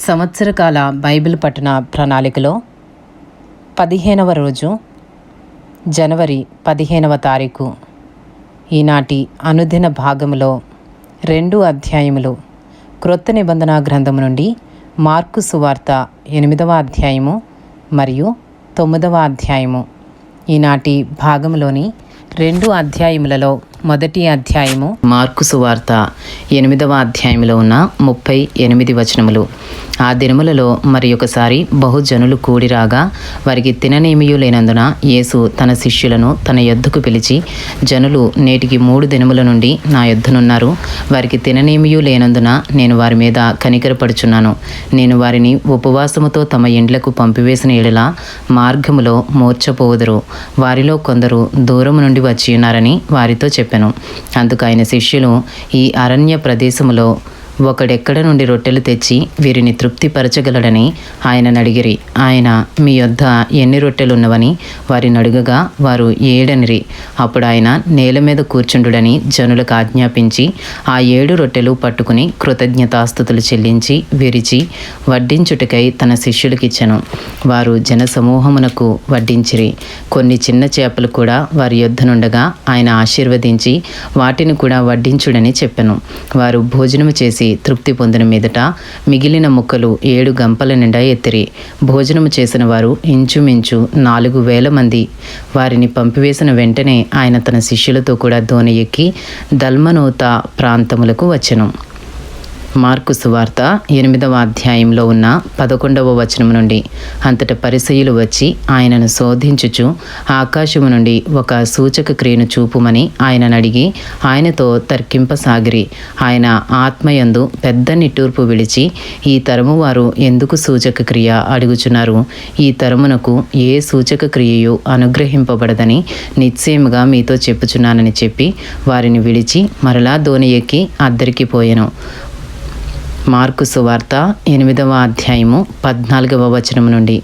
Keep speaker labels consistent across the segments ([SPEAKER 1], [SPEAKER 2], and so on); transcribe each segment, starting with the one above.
[SPEAKER 1] సంవత్సరకాల Bible పఠన ప్రణాళికలో పదిహేనవ రోజు జనవరి పదిహేనవ తారీఖు ఈనాటి అనుదిన భాగములో రెండు అధ్యాయములు. క్రొత్త నిబంధన గ్రంథము నుండి మార్కు సువార్త ఎనిమిదవ అధ్యాయము మరియు తొమ్మిదవ అధ్యాయము. ఈనాటి భాగంలోని రెండు అధ్యాయములలో మొదటి అధ్యాయము. మార్కు సువార్త ఎనిమిదవ అధ్యాయంలో ఉన్న ముప్పై ఎనిమిది వచనములు. ఆ దినములలో మరి ఒకసారి బహుజనులు కూడిరాగా వారికి తిననేమియు లేనందున యేసు తన శిష్యులను తన యొద్దకు పిలిచి జనులు నేటికి మూడు దినముల నుండి నా యొద్దనున్నారు. వారికి తిననేమియూ లేనందున నేను వారి మీద కనికరపడుచున్నాను. నేను వారిని ఉపవాసముతో తమ ఇండ్లకు పంపివేసిన ఎడల మార్గములో మూర్చపోవుదురు వారిలో కొందరు దూరము నుండి వచ్చి ఉన్నారని వారితో చెప్పెను. అందుకు ఆయన శిష్యులు ఈ అరణ్య ప్రదేశములో ఒకడెక్కడ నుండి రొట్టెలు తెచ్చి వీరిని తృప్తిపరచగలడని ఆయనను అడిగిరి ఆయన మీ యొద్ద ఎన్ని రొట్టెలు ఉన్నవని వారిని అడుగగా వారు ఏడనిరి. అప్పుడు ఆయన నేల మీద కూర్చుండుడని జనులకు ఆజ్ఞాపించి ఆ ఏడు రొట్టెలు పట్టుకుని కృతజ్ఞతాస్థుతులు చెల్లించి విరిచి వడ్డించుటకై తన శిష్యులకిచ్చెను. వారు జనసమూహమునకు వడ్డించిరి. కొన్ని చిన్న చేపలు కూడా వారి యొద్దనుండగా ఆయన ఆశీర్వదించి వాటిని కూడా వడ్డించుడని చెప్పెను. వారు భోజనము చేసి తృప్తి పొందిన మీదట మిగిలిన ముక్కలు ఏడు గంపల నిండా ఎత్తిరి. భోజనము చేసిన వారు ఇంచుమించు నాలుగు వేల మంది. వారిని పంపివేసిన వెంటనే ఆయన తన శిష్యులతో కూడా దోణి ఎక్కి దల్మనోత ప్రాంతములకు వచ్చెను. మార్కు సువార్త ఎనిమిదవ అధ్యాయంలో ఉన్న పదకొండవ వచనం నుండి. అంతట పరిసయులు వచ్చి ఆయనను శోధించుచు ఆకాశము నుండి ఒక సూచక క్రియను చూపుమని ఆయనను అడిగి ఆయనతో తర్కింపసాగిరి. ఆయన ఆత్మయందు పెద్ద నిట్టూర్పు విడిచి ఈ తరము వారు ఎందుకు సూచక క్రియ అడుగుచున్నారు? ఈ తరమునకు ఏ సూచక క్రియయు అనుగ్రహింపబడదని నిశ్చయముగా మీతో చెప్పుచున్నానని చెప్పి వారిని విడిచి మరలా దోణి ఎక్కి అద్దరికి పోయెను. మార్కు సువార్త ఎనిమిదవ అధ్యాయము పద్నాలుగవ వచనం నుండి.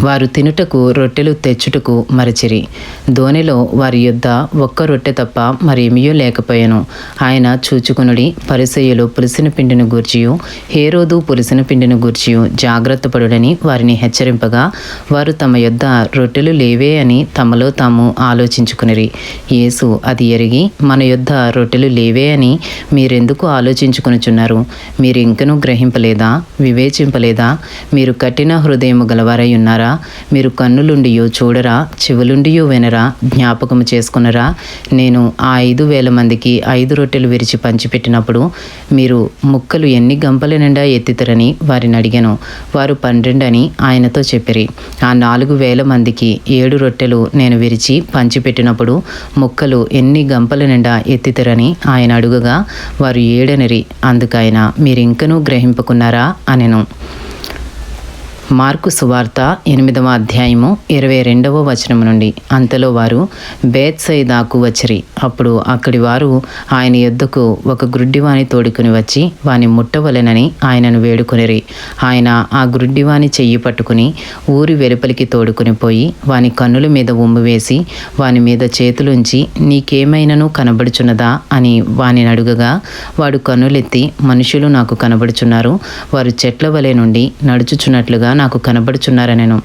[SPEAKER 1] వారు తినుటకు రొట్టెలు తెచ్చుటకు మరచిరి. ధోనిలో వారి యొద్ద ఒక్క రొట్టె తప్ప మరేమియూ లేకపోయాను. ఆయన చూచుకునుడి పరిసయ్యులు పులిసిన పిండిని గూర్చియు హేరోదు పులిసిన పిండిని గూర్చియు జాగ్రత్త పడుడని వారిని హెచ్చరింపగా వారు తమ యొద్ద రొట్టెలు లేవే అని తమలో తాము ఆలోచించుకునిరి. యేసు అది ఎరిగి మన యొద్ద రొట్టెలు లేవే అని మీరెందుకు ఆలోచించుకునుచున్నారు? మీరు ఇంకనూ గ్రహింపలేదా? వివేచింపలేదా? మీరు కఠిన హృదయము గలవారై ఉన్నారా? మీరు కన్నులుండియో చూడరా? చెవులుండియో వినరా? జ్ఞాపకము చేసుకునరా? నేను ఆ ఐదు వేల మందికి ఐదు రొట్టెలు విరిచి పంచిపెట్టినప్పుడు మీరు ముక్కలు ఎన్ని గంపల నిండా ఎత్తితరని వారిని అడిగాను. వారు పన్నెండని ఆయనతో చెప్పిరి. ఆ నాలుగు వేల మందికి ఏడు రొట్టెలు నేను విరిచి పంచిపెట్టినప్పుడు ముక్కలు ఎన్ని గంపల నిండా ఎత్తితరని ఆయన అడుగగా వారు ఏడనిరి. అందుకైనా మీరింకనూ గ్రహింపుకున్నారా? అనెను. మార్కు సువార్త ఎనిమిదవ అధ్యాయము ఇరవై రెండవ వచనం నుండి. అంతలో వారు బేత్సైదాకు వచ్చిరి. అప్పుడు అక్కడి వారు ఆయన యొద్దకు ఒక గ్రుడ్డివాని తోడుకుని వచ్చి వాని ముట్టవలెనని ఆయనను వేడుకొనిరి. ఆయన ఆ గ్రుడ్డివాని చెయ్యి పట్టుకుని ఊరి వెలుపలికి తోడుకుని పోయి వాని కన్నుల మీద ఉమ్ము వేసి వాని మీద చేతులుంచి నీకేమైనను కనబడుచున్నదా? అని వాని అడుగగా వాడు కన్నులెత్తి మనుషులు నాకు కనబడుచున్నారు. వారు చెట్ల వలె నుండి నడుచుచున్నట్లుగా నాకు కనబడుచున్నారనెను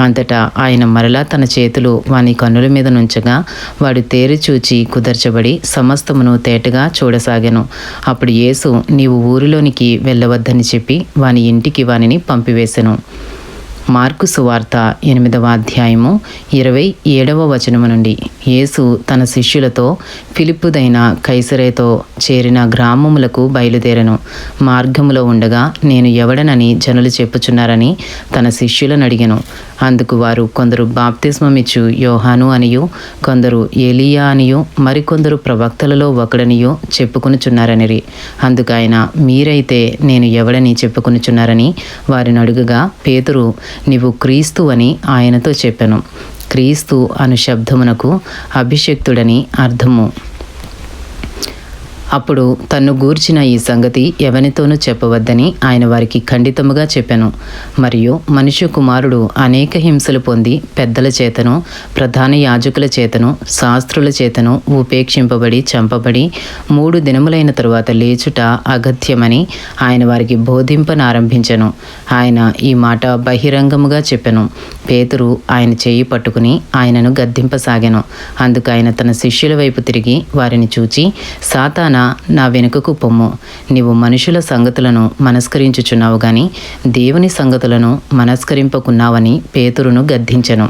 [SPEAKER 1] అంతటా ఆయన మరలా తన చేతులు వాని కన్నుల మీద నుంచగా వాడు తేరి చూచి కుదర్చబడి సమస్తమును తేటగా చూడసాగాను. అప్పుడు యేసు నీవు ఊరిలోనికి వెళ్ళవద్దని చెప్పి వాని ఇంటికి వానిని పంపివేశాను మార్కు సువార్త ఎనిమిదవ అధ్యాయము ఇరవై ఏడవ వచనము నుండి. యేసు తన శిష్యులతో ఫిలిప్పుదైన కైసరేతో చేరిన గ్రామములకు బయలుదేరను. మార్గములో ఉండగా నేను ఎవడనని జనులు చెప్పుచున్నారని తన శిష్యులను అడిగాను. అందుకు వారు కొందరు బాప్తిస్మమిచ్చు యోహాను అనియు కొందరు ఏలియా అనియు మరికొందరు ప్రవక్తలలో ఒకడనియో చెప్పుకొనుచున్నారనిరి. అందుకు ఆయన మీరైతే నేను ఎవడని చెప్పుకొనుచున్నారని వారిని అడుగుగా పేతురు నీవు క్రీస్తు అని ఆయనతో చెప్పాను. క్రీస్తు అను శబ్దమునకు అభిషక్తుడని అర్థము. అప్పుడు తన్ను గూర్చిన ఈ సంగతి ఎవనితోనూ చెప్పవద్దని ఆయన వారికి ఖండితముగా చెప్పెను. మరియు మనుష్య కుమారుడు అనేక హింసలు పొంది పెద్దల చేతను ప్రధాన యాజకుల చేతను శాస్త్రుల చేతను ఉపేక్షింపబడి చంపబడి మూడు దినములైన తరువాత లేచుట అగత్యమని ఆయన వారికి బోధింపనారంభించెను. ఆయన ఈ మాట బహిరంగముగా చెప్పెను. పేతురు ఆయన చేయి పట్టుకుని ఆయనను గద్దింపసాగాను. అందుకు ఆయన తన శిష్యుల వైపు తిరిగి వారిని చూచి సాతానా నా వెనుకకు పొమ్ము. నీవు మనుషుల సంగతులను మనస్కరించుచున్నావు గాని దేవుని సంగతులను మనస్కరింపకున్నావని పేతురును గద్దించెను.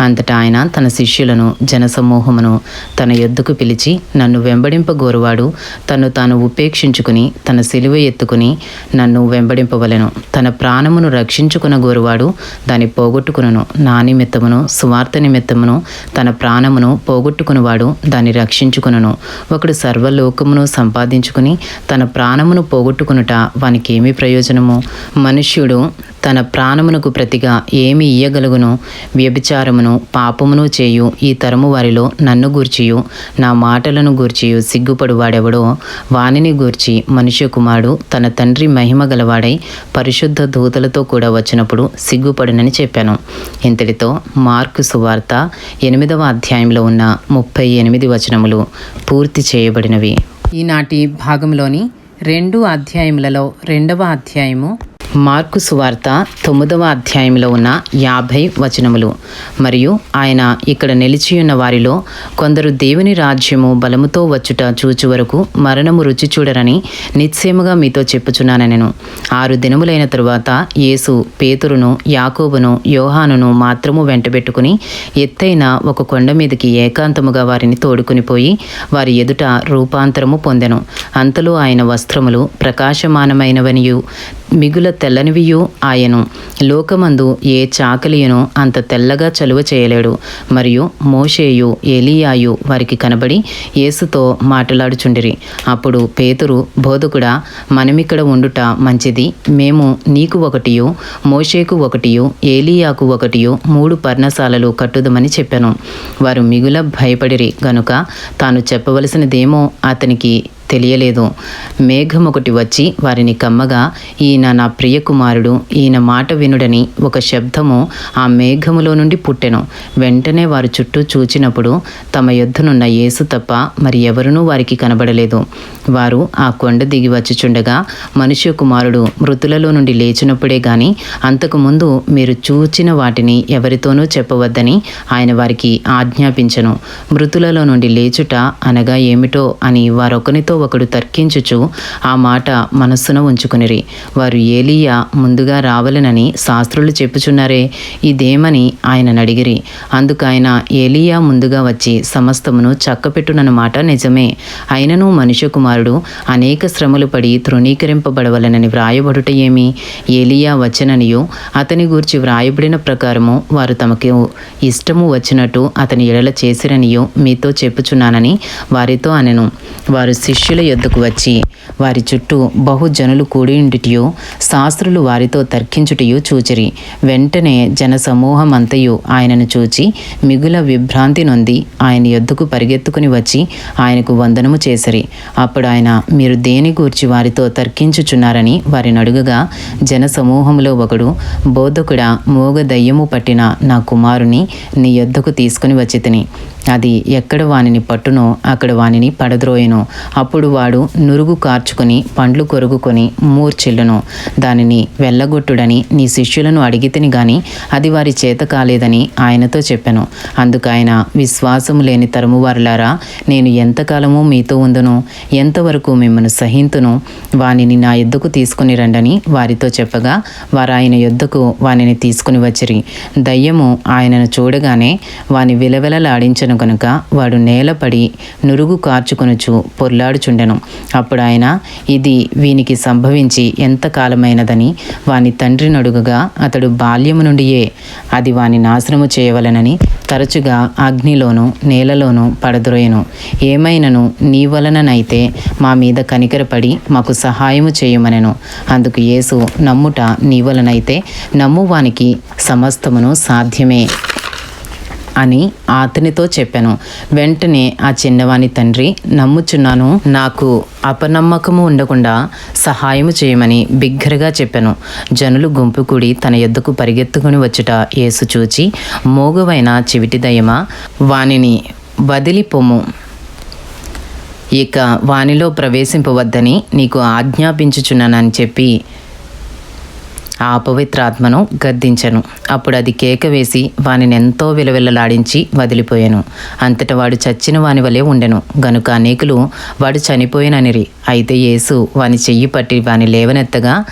[SPEAKER 1] అంతటా ఆయన తన శిష్యులను జనసమూహమును తన ఎద్దుకు పిలిచి నన్ను వెంబడింపగోరువాడు తను తాను ఉపేక్షించుకుని తన సిలువ ఎత్తుకుని నన్ను వెంబడింపవలెను. తన ప్రాణమును రక్షించుకున్న గోరువాడు దాన్ని పోగొట్టుకును నా నిమిత్తమును సువార్త నిమిత్తమును తన ప్రాణమును పోగొట్టుకునివాడు దాన్ని రక్షించుకును ఒకడు సర్వలోకమును సంపాదించుకుని తన ప్రాణమును పోగొట్టుకునుట వానికి ఏమి ప్రయోజనము? మనుష్యుడు తన ప్రాణమునకు ప్రతిగా ఏమి ఇయ్యగలుగును? వ్యభిచారమును పాపమును చేయు ఈ తరము వారిలో నన్ను గూర్చియు. నా మాటలను గూర్చియు. సిగ్గుపడువాడెవడో వానిని గూర్చి మనుష్య కుమారుడు తన తండ్రి మహిమ గలవాడై పరిశుద్ధ దూతలతో కూడా వచ్చినప్పుడు సిగ్గుపడునని చెప్పాను. ఇంతటితో మార్కు సువార్త ఎనిమిదవ అధ్యాయంలో ఉన్న ముప్పై ఎనిమిది వచనములు పూర్తి చేయబడినవి. ఈనాటి భాగంలోని రెండు అధ్యాయములలో రెండవ అధ్యాయము మార్కు సువార్త తొమ్మిదవ అధ్యాయంలో ఉన్న యాభై వచనములు. మరియు ఆయన ఇక్కడ నిలిచియున్న వారిలో కొందరు దేవుని రాజ్యము బలముతో వచ్చుట చూచు వరకు మరణము రుచి చూడరని నిశ్చయముగా మీతో చెప్పుచున్నానెను ఆరు దినములైన తరువాత యేసు పేతురును యాకోబును యోహానును మాత్రము వెంటబెట్టుకుని ఎత్తైన ఒక కొండ మీదకి ఏకాంతముగా వారిని తోడుకుని పోయి వారి ఎదుట రూపాంతరము పొందెను. అంతలో ఆయన వస్త్రములు ప్రకాశమానమైనవనియు మిగుల తెల్లనివియు ఆయను. లోకమందు ఏ చాకలియను అంత తెల్లగా చలువ చేయలేడు. మరియు మోషేయు ఏలియాయు వారికి కనబడి యేసుతో మాట్లాడుచుండిరి. అప్పుడు పేతురు బోధకుడా మనమిక్కడ ఉండుట మంచిది. మేము నీకు ఒకటియు మోషేకు ఒకటియు ఏలియాకు ఒకటియు మూడు పర్ణశాలలు కట్టుదమని చెప్పాను. వారు మిగుల భయపడిరి గనుక తాను చెప్పవలసినదేమో అతనికి తెలియలేదు. మేఘం ఒకటి వచ్చి వారిని కమ్మగా ఈయన నా ప్రియకుమారుడు ఈయన మాట వినుడని ఒక శబ్దము ఆ మేఘములో నుండి పుట్టెను. వెంటనే వారు చుట్టూ చూచినప్పుడు తమ యొద్దనున్న యేసు తప్ప మరి ఎవరునూ వారికి కనబడలేదు. వారు ఆ కొండ దిగి వచ్చుచుండగా మనుష్య కుమారుడు మృతులలో నుండి లేచినప్పుడే గాని అంతకుముందు మీరు చూచిన వాటిని ఎవరితోనూ చెప్పవద్దని ఆయన వారికి ఆజ్ఞాపించను. మృతులలో నుండి లేచుట అనగా ఏమిటో అని వారొకనితో ఒకడు తర్కించుచు ఆ మాట మనస్సున ఉంచుకునిరి. వారు ఏలియా ముందుగా రావలనని శాస్త్రులు చెప్పుచున్నారే ఇదేమని ఆయన అడిగిరి అందుకు ఆయన ఏలియా ముందుగా వచ్చి సమస్తమును చక్కపెట్టునన్నమాట నిజమే. అయినను మనుష్య కుమారుడు అనేక శ్రమలు పడి తృణీకరింపబడవలనని వ్రాయబడుట ఏమి? ఏలియా వచ్చననియు అతని గూర్చి వ్రాయబడిన ప్రకారము వారు తమకు ఇష్టము వచ్చినట్టు అతని ఎడల చేసిరనియో మీతో చెప్పుచున్నానని వారితో అనెను. వారు శిష్యు శిష్యుల యొద్దకు వచ్చి వారి చుట్టూ బహుజనులు కూడి శాస్త్రులు వారితో తర్కించుటయు చూచిరి. వెంటనే జన సమూహం ఆయనను చూచి మిగుల విభ్రాంతి నొంది ఆయన యొద్దకు పరిగెత్తుకుని వచ్చి ఆయనకు వందనము చేసిరి. అప్పుడు ఆయన మీరు దేని గూర్చి వారితో తర్కించుచున్నారని వారిని అడుగగా జన సమూహంలో ఒకడు బోధకుడా మోగ దయ్యము పట్టిన నా కుమారుని నీ యొద్దకు తీసుకుని వచ్చి అది ఎక్కడ వానిని పట్టునో అక్కడ వానిని పడద్రోయను. అప్పుడు వాడు నురుగు కార్చుకొని పండ్లు కొరుగుకొని మూర్చిల్లును దానిని వెళ్ళగొట్టుడని నీ శిష్యులను అడిగితిని గాని అది వారి చేత కాలేదని ఆయనతో చెప్పాను. అందుకు ఆయన విశ్వాసము లేని తరుమువారులారా నేను ఎంతకాలము మీతో ఉందును? ఎంతవరకు మిమ్మల్ని సహింతును? వానిని నా ఎద్దుకు తీసుకుని రండని వారితో చెప్పగా వారు ఆయన యొద్దకు వానిని తీసుకుని వచ్చిరి. దయ్యము ఆయనను చూడగానే వాని విలవిలలాడించను కనుక వాడు నేలపడి నురుగు కార్చుకొనుచు పొర్లాడుచుండెను. అప్పుడు ఆయన ఇది వీనికి సంభవించి ఎంత కాలమైనదని వాని తండ్రి నడుగగా అతడు బాల్యము నుండియే అది వాని నాశనము చేయవలనని తరచుగా అగ్నిలోను నేలలోను పడద్రోయను. ఏమైనను నీ వలననైతే మా మీద కనికరపడి మాకు సహాయము చేయమనెను. అందుకు యేసు నమ్ముట నీ వలనైతే నమ్మువానికి సమస్తమును సాధ్యమే. అని అతనితో చెప్పాను. వెంటనే ఆ చిన్నవాని తండ్రి నమ్ముచున్నాను నాకు అపనమ్మకము ఉండకుండా సహాయము చేయమని బిగ్గరగా చెప్పాను. జనులు గుంపు కూడి తన ఎద్దుకు పరిగెత్తుకుని వచ్చుట యేసు చూచి మోగువైన చివిటి దయమ? వానిని వదిలిపోము ఇక వానిలో ప్రవేశింపవద్దని నీకు ఆజ్ఞాపించుచున్నానని చెప్పి ఆ అపవిత్రాత్మను గద్దించను. అప్పుడు అది కేక వేసి వానిని ఎంతో విలవిల్లలాడించి వదిలిపోయాను. అంతట వాడు చచ్చిన వాని వలె ఉండెను. గనుక అనేకులు వాడు చనిపోయిననిరి. అయితే యేసు వాని చెయ్యి పట్టి వాని లేవనెత్తగా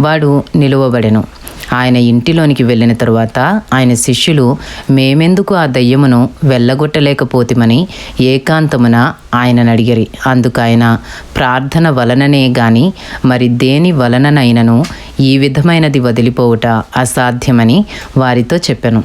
[SPEAKER 1] వాడు నిలువబడెను. ఆయన ఇంటిలోనికి వెళ్ళిన తరువాత ఆయన శిష్యులు మేమెందుకు ఆ దయ్యమును వెళ్ళగొట్టలేకపోతిమని ఏకాంతమున ఆయనను అడిగిరి. అందుకు ఆయన ప్రార్థన వలననే గాని మరి దేని వలననైనను ఈ విధమైనది వదిలిపోవుట అసాధ్యమని వారితో చెప్పాను.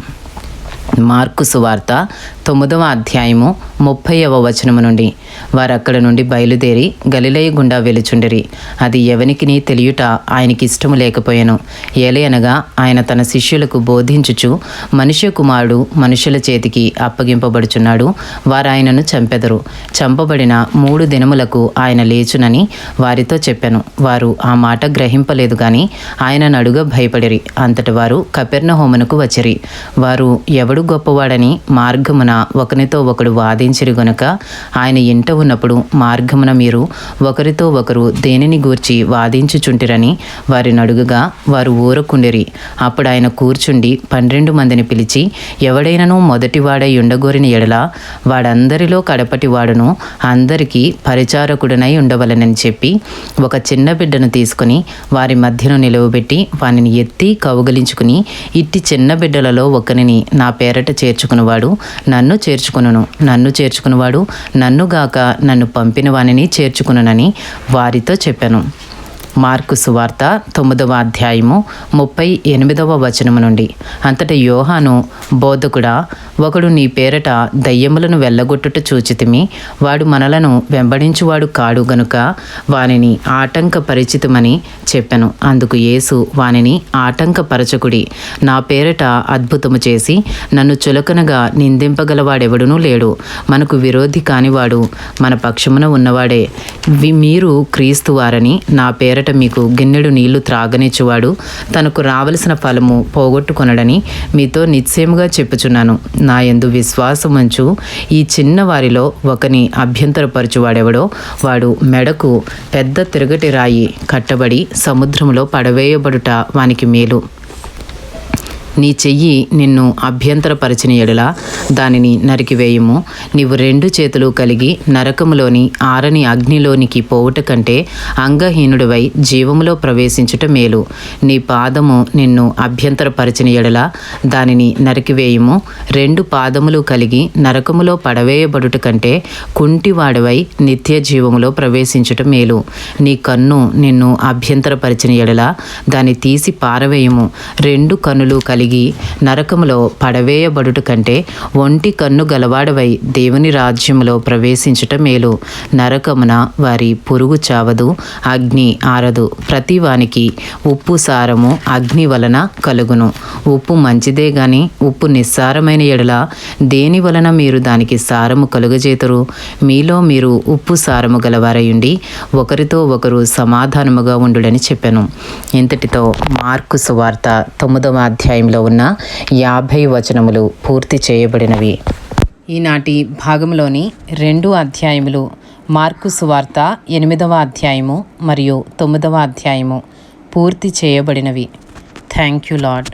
[SPEAKER 1] మార్కు సువార్త తొమ్మిదవ అధ్యాయము ముప్పైవ వచనము నుండి. వారక్కడ నుండి బయలుదేరి గలిలయ గుండా వెలుచుండిరి అది ఎవనికి తెలియుట ఆయనకి ఇష్టము లేకపోయాను. ఏలయనగా ఆయన తన శిష్యులకు బోధించుచు మనుష్య కుమారుడు మనుషుల చేతికి అప్పగింపబడుచున్నాడు వారు ఆయనను చంపెదరు. చంపబడిన మూడు దినములకు ఆయన లేచునని వారితో చెప్పాను. వారు ఆ మాట గ్రహింపలేదు గాని ఆయన నడుగ భయపడిరి. అంతటి వారు కపెర్ణ హోమనుకు వచ్చిరి. వారు ఎవడు గొప్పవాడని మార్గమున ఒకరితో ఒకడు వాదించిరి గనుక ఆయన ఇంట ఉన్నప్పుడు మార్గమున మీరు ఒకరితో ఒకరు దేనిని గూర్చి వాదించుచుంటిరని వారిని అడుగుగా వారు ఊరకుండిరి. అప్పుడు ఆయన కూర్చుండి పన్నెండు మందిని పిలిచి ఎవడైనను మొదటివాడై ఉండగోరిన ఎడల వాడందరిలో కడపటివాడును అందరికీ పరిచారకుడనై ఉండవలనని చెప్పి ఒక చిన్న బిడ్డను తీసుకుని వారి మధ్యను నిలువబెట్టి వానిని ఎత్తి కౌగలించుకుని ఇట్టి చిన్న బిడ్డలలో ఒకరిని నా పేరట చేర్చుకునివాడు నన్ను నన్ను చేర్చుకును నన్ను చేర్చుకునివాడు నన్నుగాక నన్ను పంపిన వానిని చేర్చుకునని వారితో చెప్పాను. మార్కు సువార్త తొమ్మిదవ అధ్యాయము ముప్పై ఎనిమిదవ వచనము నుండి. అంతటి యోహాను బోధకుడా ఒకడు నీ పేరట దయ్యములను వెళ్ళగొట్టుట చూచితిమి. వాడు మనలను వెంబడించువాడు కాడు గనుక వానిని ఆటంకపరిచితమని చెప్పెను. అందుకు యేసు వానిని ఆటంకపరచకుడి. నా పేరట అద్భుతము చేసి నన్ను చులకనగా నిందింపగలవాడెవడునూ లేడు. మనకు విరోధి కానివాడు మన పక్షమున ఉన్నవాడే. వి- మీరు క్రీస్తు వారని నా పేరట మీకు గిన్నెడు నీళ్ళు త్రాగనిచ్చువాడు. తనకు రావలసిన ఫలము పోగొట్టుకొనడని మీతో నిశ్చయముగా చెప్పుచున్నాను. నా యందు విశ్వాసముంచు ఈ చిన్న వారిలో ఒకని అభ్యంతరపరచువాడెవడో వాడు మెడకు పెద్ద తిరగటి రాయి కట్టబడి సముద్రంలో పడవేయబడుట వానికి మేలు. నీ చెయ్యి నిన్ను అభ్యంతరపరిచిన ఎడల దానిని నరికివేయము. నీవు రెండు చేతులు కలిగి నరకములోని ఆరని అగ్నిలోనికి పోవుట కంటే అంగహీనుడివై జీవములో ప్రవేశించుట మేలు. నీ పాదము నిన్ను అభ్యంతరపరిచిన ఎడల దానిని నరికివేయము. రెండు పాదములు కలిగి నరకములో పడవేయబడుట కంటే కుంటివాడవై నిత్య జీవములో ప్రవేశించుట మేలు. నీ కన్ను నిన్ను అభ్యంతరపరిచిన ఎడల దాన్ని తీసి పారవేయము. రెండు కన్నులు కలిగి నరకములో పడవేయబడుట కంటే ఒంటి కన్ను గలవాడవై దేవుని రాజ్యములో ప్రవేశించుట మేలు. నరకమున వారి పురుగు చావదు అగ్ని ఆరదు. ప్రతి వానికి ఉప్పు సారము అగ్ని వలన కలుగును. ఉప్పు మంచిదే గాని ఉప్పు నిస్సారమైన ఎడల దేని వలన మీరు దానికి సారము కలుగజేతురు? మీలో మీరు ఉప్పు సారము గలవారయుండి ఒకరితో ఒకరు సమాధానముగా ఉండుడని చెప్పాను. ఇంతటితో మార్కు సువార్త తొమ్మిదవ అధ్యాయంలో ఉన్న యాభై వచనములు పూర్తి చేయబడినవి. ఈనాటి భాగంలోని రెండు అధ్యాయములు మార్కు సువార్త ఎనిమిదవ అధ్యాయము మరియు తొమ్మిదవ అధ్యాయము పూర్తి చేయబడినవి. Thank you lord